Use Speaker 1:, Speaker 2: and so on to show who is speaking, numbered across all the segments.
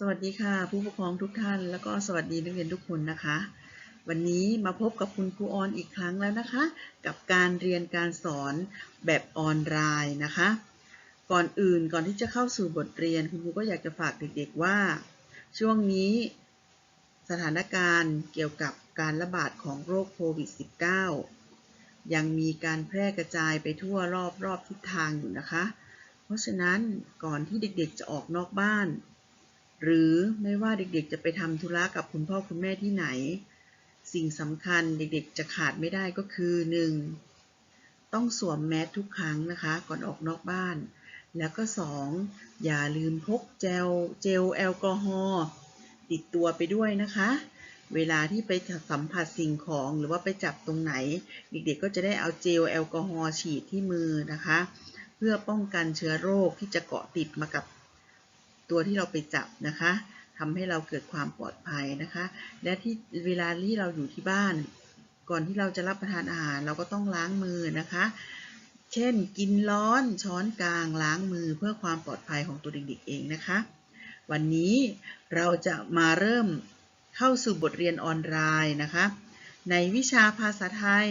Speaker 1: สวัสดีค่ะ ผู้ปกครองทุกท่าน แล้วก็สวัสดีนักเรียนทุกคนนะคะ วันนี้มาพบกับคุณครูออนอีกครั้งแล้วนะคะ กับการเรียนการสอนแบบออนไลน์นะคะ ก่อนอื่นก่อนที่จะเข้าสู่บทเรียนคุณครูก็อยากจะฝากเด็กๆว่า ช่วงนี้สถานการณ์เกี่ยวกับการระบาดของโรคโควิด -19 ยังมีการแพร่กระจายไปทั่วรอบรอบทิศทางอยู่นะคะ เพราะฉะนั้นก่อนที่เด็กๆจะออกนอกบ้าน หรือไม่ว่าเด็กๆจะไปทำธุระกับคุณพ่อคุณแม่ที่ไหน สิ่งสำคัญเด็กๆจะขาดไม่ได้ก็คือ 1. ต้องสวมแมสทุกครั้งนะคะ ก่อนออกนอกบ้าน แล้วก็ 2. อย่าลืมพกเจลเจลแอลกอฮอล์ติดตัวไปด้วยนะคะ เวลาที่ไปสัมผัสสิ่งของหรือว่าไปจับตรงไหน เด็กๆก็จะได้เอาเจลแอลกอฮอล์ฉีดที่มือนะคะ เพื่อป้องกันเชื้อโรคที่จะเกาะติดมากับ ตัวที่เราไปจับนะคะทำให้เราเกิดความปลอดภัยนะคะ และที่เวลาที่เราอยู่ที่บ้าน ก่อนที่เราจะรับประทานอาหารเราก็ต้องล้างมือนะคะ เช่น กินร้อนช้อนกลางล้างมือเพื่อความปลอดภัยของตัวเด็กๆเองนะคะ วันนี้เราจะมาเริ่มเข้าสู่บทเรียนออนไลน์นะคะ ในวิชาภาษาไทย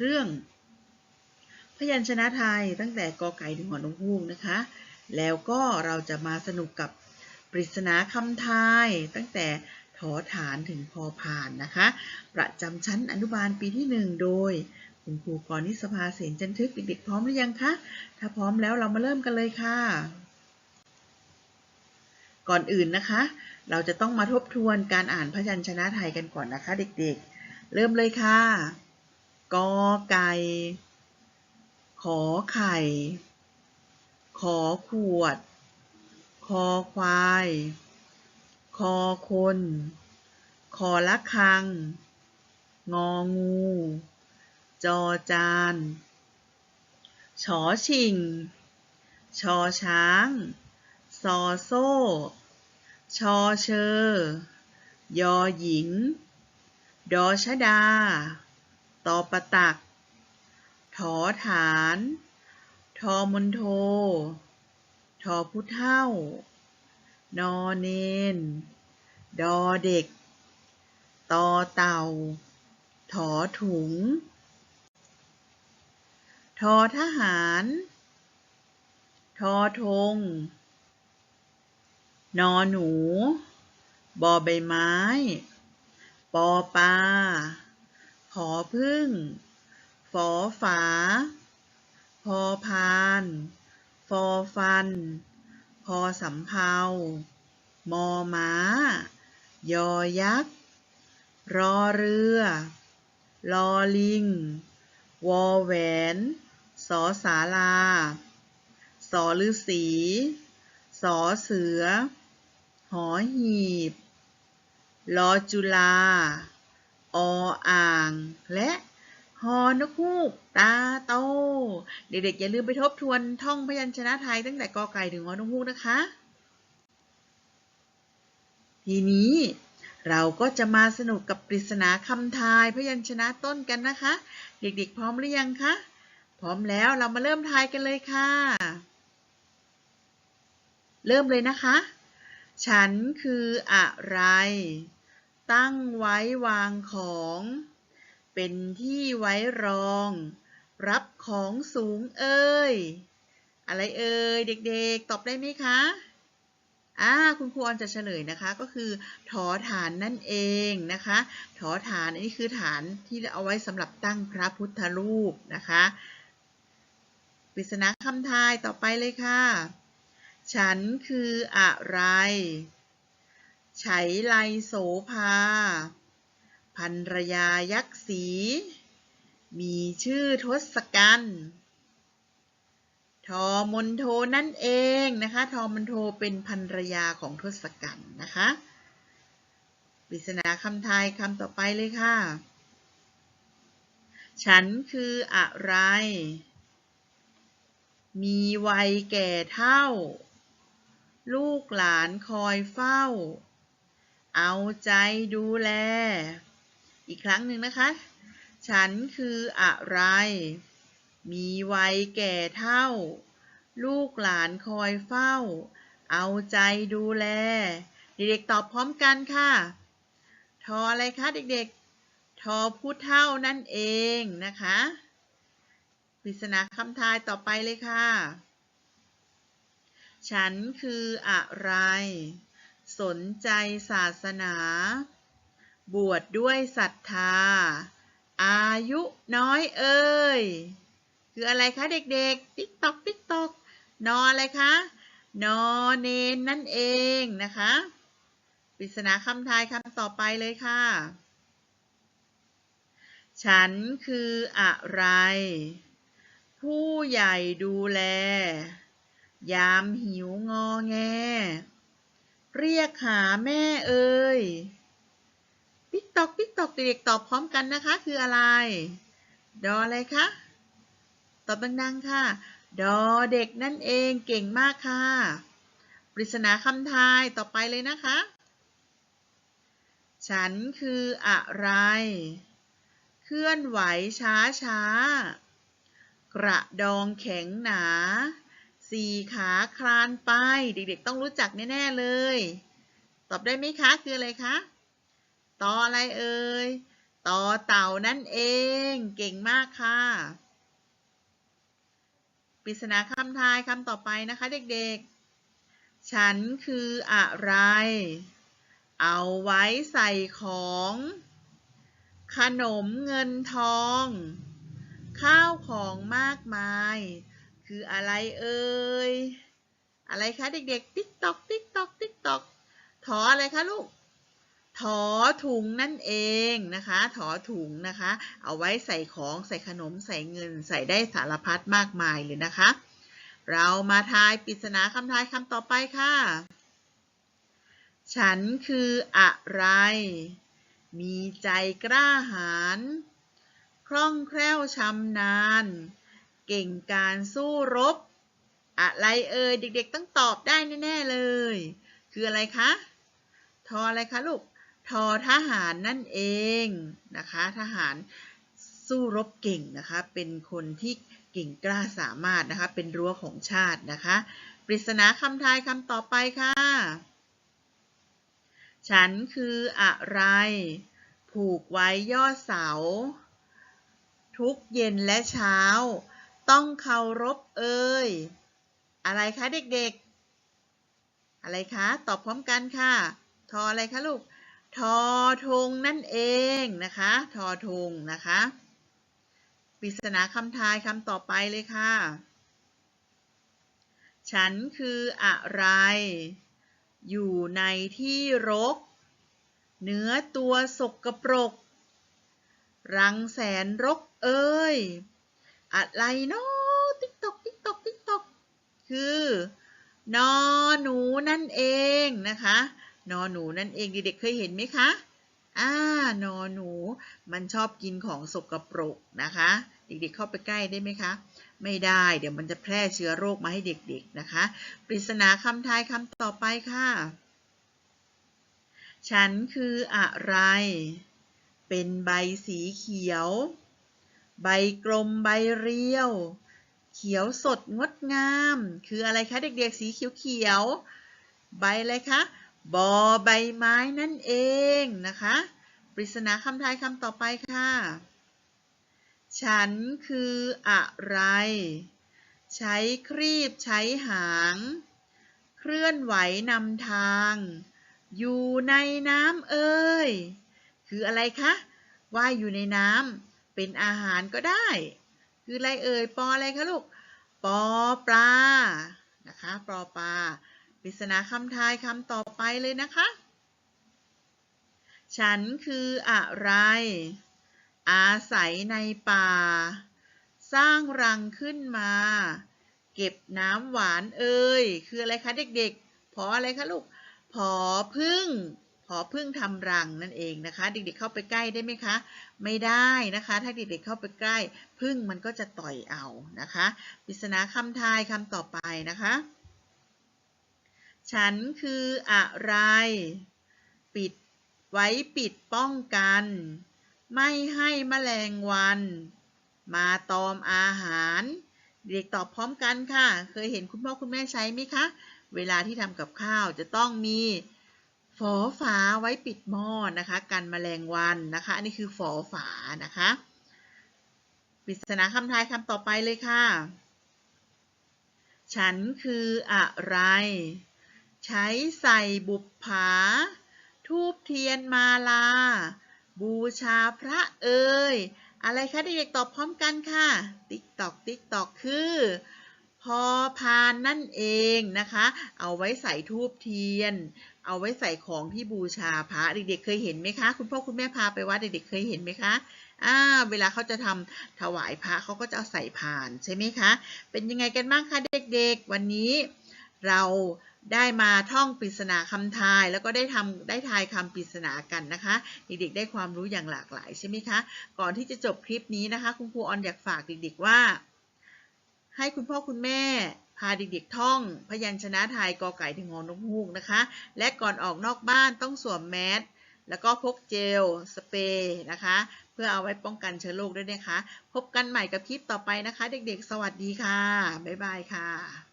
Speaker 1: เรื่อง พยัญชนะไทยตั้งแต่กอไก่ถึงหอนกฮูกนะคะ แล้วก็เราจะมาสนุกกับปริศนาคำทาย ตั้งแต่ถอฐานถึงพอผ่านนะคะ ประจำชั้นอนุบาลปีที่ 1 โดย คุณครูกรนิสภาเสนจันทึกเด็กๆพร้อมหรือยังคะ ถ้าพร้อมแล้วเรามาเริ่มกันเลยค่ะ ก่อนอื่นนะคะ เราจะต้องมาทบทวนการอ่านพยัญชนะไทยกันก่อนนะคะ เด็กๆ เริ่มเลยค่ะกอไก่ ขอไข่ ขอขวด คอควาย คอคน คอละคัง งองู จอจานชอชิง ชอช้าง ซอโซ่ ชอเชอยอหญิง ดอชดา ตอประตัก ถอฐาน ทอมนโท ทอผู้เท่า นอเนน ดอเด็ก ตอเต่า ถอถุง ทอทหาร ทอธง นอหนู บอใบไม้ ปอปลาขอพึ่ง ฝอฝา พอพาน ฟอฟัน พอสำเภามอม้า ยอยักษ์ รอเรือ ลอลิง วอแหวน สอสาลา สอฤาษีสอเสือ หอหีบ ลอจุลา ออ่าง และ อนกฮูกตาโต เด็กๆอย่าลืมไปทบทวนท่องพยัญชนะไทยตั้งแต่กอไก่ถึงฮอนกฮูกนะคะ ทีนี้เราก็จะมาสนุกกับปริศนาคำทายพยัญชนะต้นกันนะคะ เด็กๆ พร้อมหรือยังคะ พร้อมแล้วเรามาเริ่มทายกันเลยค่ะ เริ่มเลยนะคะ ฉันคืออะไร ตั้งไว้วางของ เป็นที่ไว้รอง รับของสูงเอ่ย อะไรเอ่ยเด็กๆ ตอบได้ไหมคะอ่าคุณครูออนจะเฉลยนะคะก็คือถอฐานนั่นเองนะคะถอฐานอันนี้คือฐานที่เอาไว้สำหรับตั้งพระพุทธรูปนะคะปริศนาคำทายต่อไปเลยค่ะ ฉันคืออะไร ไฉไลโสภา พันรยายักษ์สีมีชื่อทศกัณฐ์ทอมนโทนั่นเองนะคะ ทอมนโทเป็นภรรยาของทศกัณฐ์นะคะปริศนาคำทายคำต่อไปเลยค่ะ ฉันคืออะไร มีวัยแก่เท่า ลูกหลานคอยเฝ้า เอาใจดูแล อีกครั้งหนึ่งนะคะ ฉันคืออะไร มีวัยแก่เท่า ลูกหลานคอยเฝ้า เอาใจดูแล เด็กๆตอบพร้อมกันค่ะ ทออะไรคะเด็กๆ ทอผู้เท่านั่นเองนะคะปริศนาคำทายต่อไปเลยค่ะ ฉันคืออะไร สนใจศาสนา บวชดด้วยศรัทธา อายุน้อยเอ่ย คืออะไรคะเด็กๆ ติ๊กตอกติ๊กตอกนออะไรคะ นอเนนนั่นเองนะคะ ปริศนาคำทายคำต่อไปเลยค่ะ ฉันคืออะไร ผู้ใหญ่ดูแล ยามหิวงอแง เรียกหาแม่เอ่ย ติ๊กตอกติ๊กตอกเด็กๆตอบพร้อมกันนะคะ คืออะไร ดออะไรคะ ตอบดังๆค่ะ ดอเด็กนั่นเองเก่งมากค่ะ ปริศนาคำทายต่อไปเลยนะคะ ฉันคืออะไร เคลื่อนไหวช้าช้าๆกระดองแข็งหนาสี่ขาคลานไป เด็กๆต้องรู้จักแน่ ๆ เลย ตอบได้ไหมคะ คืออะไรคะ ต่ออะไรเอ่ย ต่อเต่านั่นเอง เก่งมากค่ะ ปริศนาคำทายคำต่อไปนะคะเด็กๆ ฉันคืออะไร เอาไว้ใส่ของ ขนมเงินทอง ข้าวของมากมาย คืออะไรเอ่ย อะไรคะเด็กๆ ติ๊กตอก ติ๊กตอก ติ๊กตอก ถออะไรคะลูก ถอถุงนั่นเองนะคะ ถอถุงนะคะ เอาไว้ใส่ของใส่ขนมใส่เงินใส่ได้สารพัดมากมายเลยนะคะ เรามาทายปริศนาคำทายคำต่อไปค่ะ ฉันคืออะไร มีใจกล้าหาญคล่องแคล่วชำนาญ เก่งการสู้รบ อะไรเอ่ยเด็กๆต้องตอบได้แน่ ๆ เลย คืออะไรคะ ทออะไรคะลูก ทอทหารนั่นเองนะคะทหารสู้รบเก่งนะคะเป็นคนที่เก่งกล้าสามารถนะคะเป็นรั้วของชาตินะคะปริศนาคำทายคำต่อไปค่ะ ฉันคืออะไร ผูกไว้ยอดเสา ทุกเย็นและเช้า ต้องเคารพเอ่ยอะไรคะเด็กๆ อะไรคะ ตอบพร้อมกันค่ะ ทออะไรคะลูก ทอธงนั่นเองนะคะ ทอธงนะคะปริศนาคำทายคำต่อไปเลยค่ะ ฉันคืออะไร อยู่ในที่รก เนื้อตัวสกปรก รังแสนรกเอ้ย อะไรเนาะติ๊กตอกติ๊กตอกติ๊กตอกคือ นอหนูนั่นเองนะคะ นอหนูนั่นเองเด็กๆเคยเห็นไหมคะอ่านอหนู มันชอบกินของสกปรกนะคะ เด็กๆเข้าไปใกล้ได้ไหมคะ ไม่ได้ เดี๋ยวมันจะแพร่เชื้อโรคมาให้เด็กๆนะคะ ปริศนาคำทายคำต่อไปค่ะ ฉันคืออะไร เป็นใบสีเขียว ใบกลมใบเรียว เขียวสดงดงาม คืออะไรคะเด็กๆ สีเขียวๆ ใบอะไรคะ บอใบไม้นั่นเองนะคะ ปริศนาคำทายคำต่อไปค่ะ ฉันคืออะไร ใช้ครีบใช้หาง เคลื่อนไหวนำทาง อยู่ในน้ำเอ่ยคืออะไรคะว่ายอยู่ในน้ำเป็นอาหารก็ได้ คืออะไรเอ่ยปออะไรคะลูก ปอปลา นะคะ ปอปลาป ริศนาคำทายคำต่อไปเลยนะคะ ฉันคืออะไร อาศัยในป่า สร้างรังขึ้นมา เก็บน้ำหวานเอ่ย คืออะไรคะเด็กๆ พออะไรคะลูก พอพึ่งพอพึ่งทำรังนั่นเองนะคะ เด็กๆเข้าไปใกล้ได้ไหมคะ ไม่ได้นะคะ ถ้าเด็กๆเข้าไปใกล้ พึ่งมันก็จะต่อยเอานะคะปริศนาคำทายคำต่อไปนะคะ ฉันคืออะไร ปิดไว้ปิดป้องกัน ไม่ให้แมลงวัน มาตอมอาหาร เด็กตอบพร้อมกันค่ะ เคยเห็นคุณพ่อคุณแม่ใช้ไหมคะ เวลาที่ทำกับข้าวจะต้องมีฝอฝาไว้ปิดหม้อนะคะกันแมลงวันนะคะ อันนี้คือฝอฝานะคะปริศนาคำทายคำต่อไปเลยค่ะ ฉันคืออะไร ใช้ใส่บุปผา ทูบเทียนมาลา บูชาพระเอ่ยอะไรคะเด็กๆตอบพร้อมกันค่ะ ติ๊กตอกติ๊กตอกคือ พอพานนั่นเองนะคะ เอาไว้ใส่ทูบเทียน เอาไว้ใส่ของที่บูชาพระเด็กๆเคยเห็นไหมคะ คุณพ่อคุณแม่พาไปวัดเด็กๆเคยเห็นไหมคะอ่าเวลาเขาจะทำถวายพระเขาก็จะเอาใส่พานใช่ไหมคะ เป็นยังไงกันบ้างคะเด็กๆ วันนี้เรา ได้มาท่องปริศนาคำทาย แล้วก็ได้ทำได้ทายคำปริศนากันนะคะ เด็กๆได้ความรู้อย่างหลากหลายใช่ไหมคะ ก่อนที่จะจบคลิปนี้นะคะ คุณครูออนอยากฝากเด็กๆว่า ให้คุณพ่อคุณแม่พาเด็กๆท่อง พยัญชนะไทยกอไก่ถึงงอนกฮูกนะคะ และก่อนออกนอกบ้านต้องสวมแมสแล้วก็พกเจล สเปรย์นะคะ เพื่อเอาไว้ป้องกันเชื้อโรคด้วยนะคะ พบกันใหม่กับคลิปต่อไปนะคะ เด็กๆ สวัสดีค่ะ บ๊ายบายค่ะ